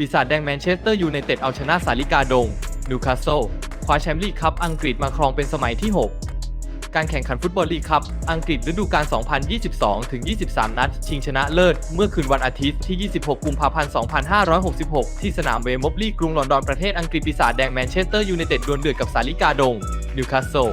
ปีศาจแดงแมนเชสเตอร์ยูไนเต็ดเอาชนะสาลิกาดงนิวคาสเซิลคว้าแชมป์ลีกคัพอังกฤษมาครองเป็นสมัยที่ 6 การแข่งขันฟุตบอลลีกคัพอังกฤษฤดูกาล 2022ถึง23 นัด ชิงชนะเลิศ เมื่อคืนวันอาทิตย์ที่ 26 กุมภาพันธ์ 2566 ที่สนามเวมบลีกรุงลอนดอนประเทศอังกฤษปีศาจแดงแมนเชสเตอร์ยูไนเต็ดดวลเดือดกับสาลิกาดงนิวคาสเซิล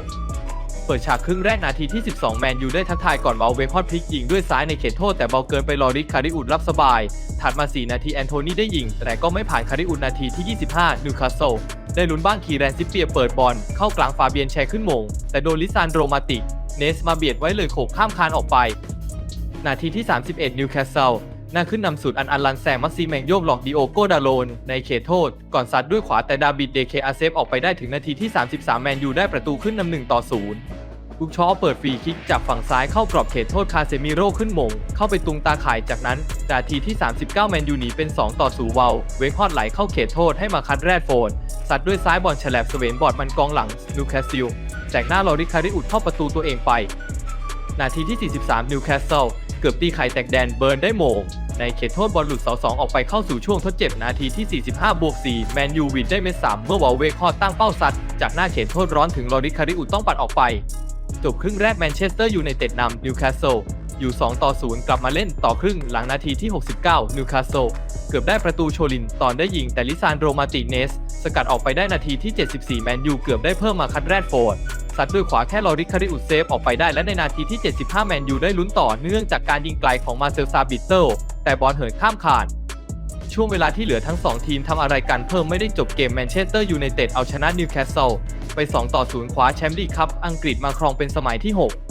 เปิดฉากครึ่งแรกนาทีที่ 12 แมนยูได้ทักทายก่อนเบาเวคอนพลิกยิงด้วยซ้ายในเขตโทษแต่เบาเกินไปลอริสคาริอุดรับสบาย ถัดมา 4 นาทีแอนโทนีได้ยิง แต่ก็ไม่ผ่านคาริอุดนาทีที่ 25 นิวคาสเซิลได้ลุ้นบ้างคีแรนซิเปียเปิดบอลเข้ากลางฟาเบียนแชร์ขึ้นมง แต่โดนลิซานโดมาติก เนสมาเบียดไว้เลยโขกข้ามคานออกไป นาทีที่ 31 นิวคาสเซิลน้าขึ้นนำสุดอันอันลันแซงมัสซีแมงโยกหลอกดิโอโกดาโลน ในเขตโทษ ก่อนซัดด้วยขวาแต่ดาบิดเดเคอาเซฟออกไปได้ถึงนาทีที่ 33 แมนยูได้ประตูขึ้นนำหนึ่งต่อศูนย์ ลูกชอเปิดฟรีคิกจากฝั่งซ้ายเข้ากรอบเขตโทษคาเซมิโร่ขึ้นมง เข้าไปตุงตาข่ายจากนั้นนาทีที่ 39 แมนยูหนีเป็น 2 ต่อศูนย์เวาเวคฮอดไหลเข้าเขตโทษให้มาคัดแรดโฟนสัดด้วยซ้ายบอลฉลบเสวนบอดมันกองหลังนูคาสซิลแจกหน้าลอริคาริอุดเข้าประตูตัวเองไป นาทีที่ 43 นิวคาสเซิลเกือบตีไข่แตกแดนเบิร์นได้โมง ในเขตโทษบอลหลุดเสาสองออกไปเข้าสู่ช่วงทดเจ็บนาทีที่ 45 บวก 4 แมนยูวิดได้เม็ดสามเมื่อวอลเวคอดตั้งเป้าซัด จากหน้าเขตโทษร้อนถึงลอริคาริอุดต้องปัดออกไป จบครึ่งแรกแมนเชสเตอร์ยูไนเต็ดนำนิวคาสเซิลอยู่ 2 ต่อ 0 กลับมาเล่นต่อครึ่งหลังนาทีที่ 69 นิวคาสเซิลเกือบได้ประตูโชลิน ตอนได้ยิงแต่ลิซานโดมาติเนส สกัดออกไปได้นาทีที่ 74 แมนยูเกือบได้เพิ่มมาคัดแรดโฟร์ดซัดด้วยขวาแค่ลอริคาริอุดเซฟออกไปได้และในนาทีที่ 75 แมนยูได้ลุ้นต่อเนื่องจากการยิงไกลของมาเซลซาบิเตลแต่บอลเหินข้ามคาน ช่วงเวลาที่เหลือทั้ง 2 ทีมทำอะไรกันเพิ่มไม่ได้จบเกมแมนเชสเตอร์ยูไนเต็ดเอาชนะนิวคาสเซิลไป 2 ต่อ 0 คว้าแชมป์ลีกคัพอังกฤษมาครองเป็นสมัยที่ 6